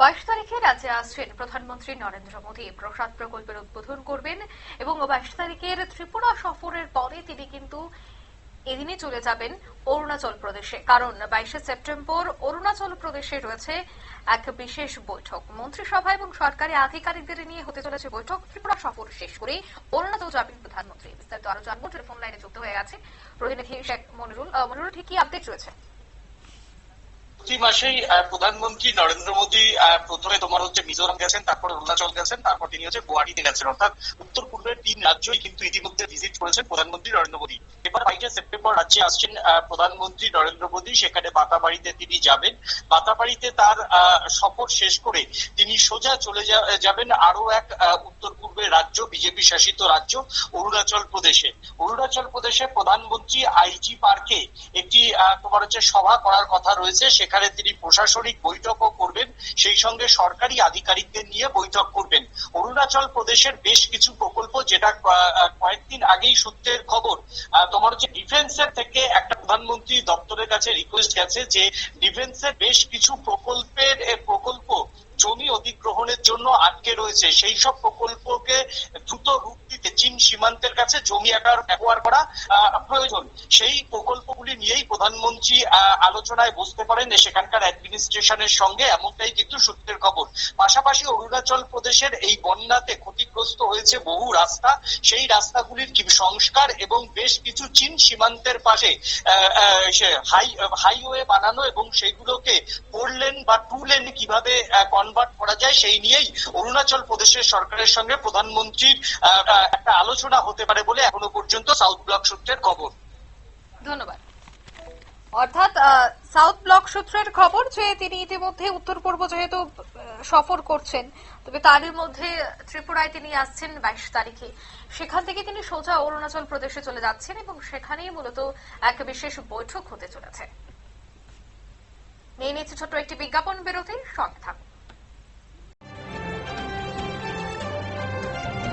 বাইশ তারিখে রাজ্যে আসছেন প্রধানমন্ত্রী নরেন্দ্র মোদী। প্রসাদ প্রকল্পের উদ্বোধন করবেন এবং বাইশ তারিখের ত্রিপুরা সফরের পরে তিনি কিন্তু এদিনে চলে যাবেন অরুণাচল প্রদেশে। কারণ বাইশে সেপ্টেম্বর অরুণাচল প্রদেশে রয়েছে এক বিশেষ বৈঠক। মন্ত্রিসভা এবং সরকারি আধিকারিকদের নিয়ে হতে চলেছে বৈঠক। ত্রিপুরা সফর শেষ করে অরুণাচল যাবেন প্রধানমন্ত্রী। বিস্তারিত আরও জানব। টেলিফোন লাইনে যুক্ত হয়ে গেছে প্রতিনিধি শেখ মনিরুল। মনিরুল, ঠিকই আপডেট রয়েছে। প্রতি মাসেই প্রধানমন্ত্রী নরেন্দ্র মোদী প্রথমে তোমার হচ্ছে মিজোরাম গেছেন, তারপর অরুণাচল গেছেন, তারপর তিনি হচ্ছে গুয়াহাটিতে গেছেন। অর্থাৎ উত্তর পূর্বের তিন রাজ্যই কিন্তু ইতিমধ্যে ভিজিট করেছেন প্রধানমন্ত্রী নরেন্দ্র মোদী। এবার বাইশে সেপ্টেম্বর রাজ্যে আসছেন প্রধানমন্ত্রী নরেন্দ্র মোদী। সেখানে বাতাবাড়িতে তিনি যাবেন। বাতাবাড়িতে তার সফর শেষ করে তিনি সোজা চলে যাবেন আরও এক উত্তর পূর্বের রাজ্য, বিজেপি শাসিত রাজ্য, অরুণাচল প্রদেশে। অরুণাচল প্রদেশে প্রধানমন্ত্রী আইজি পার্কে একটি তোমার হচ্ছে সভা করার কথা রয়েছে। সেখানে তিনি প্রশাসনিক বৈঠকও করবেন। সেই সঙ্গে সরকারি আধিকারিকদের নিয়ে বৈঠক করবেন। অরুণাচল প্রদেশের বেশ কিছু প্রকল্প যেটা কয়েকদিন আগেই সূত্রের খবর তোমার হচ্ছে ডিফেন্সের থেকে একটা প্রধানমন্ত্রী দপ্তরের কাছে রিকোয়েস্ট গেছে যে ডিফেন্সের বেশ কিছু প্রকল্প রয়েছে সেই সব প্রকল্পকে দ্রুত রূপ দিতে চীন সীমান্তের কাছে জমি আকার ব্যবহার করা প্রয়োজন। সেই প্রকল্পগুলি নিয়েই প্রধানমন্ত্রী আলোচনায় বসতে পারেন সেখানকার অ্যাডমিনিস্ট্রেশনের সঙ্গে এমনটাই কিন্তু সূত্রের খবর। পাশাপাশি অরুণাচল প্রদেশের এই বন্যাতে ক্ষতিগ্রস্ত হয়েছে বহু রাস্তা। সেই রাস্তাগুলির সংস্কার এবং বেশ কিছু চীন সীমান্তের পাশে হাইওয়ে বানানো এবং সেগুলোকে ফোর লেন বা টু লেন কীভাবে কনভার্ট করা যায় সেই নিয়েই অরুণাচল প্রদেশের সরকারের সঙ্গে প্রধানমন্ত্রীর একটা আলোচনা হতে পারে বলে এখনও পর্যন্ত সাউথ ব্লক সূত্রের খবর। ধন্যবাদ। অর্থাৎ সাউথ ব্লক সূত্রের খবর যে তিনি ইতিমধ্যে উত্তর পূর্ব যেহেতু সফর করছেন, তবে তারই মধ্যে ত্রিপুরায় তিনি আসছেন বাইশ তারিখে। সেখান থেকে তিনি সোজা অরুণাচল প্রদেশে চলে যাচ্ছেন এবং সেখানেই মূলত এক বিশেষ বৈঠক হতে চলেছে। নিয়ে নিচ্ছে ছোট্ট একটি বিজ্ঞাপন বেরোতে সঙ্গে থাকুন।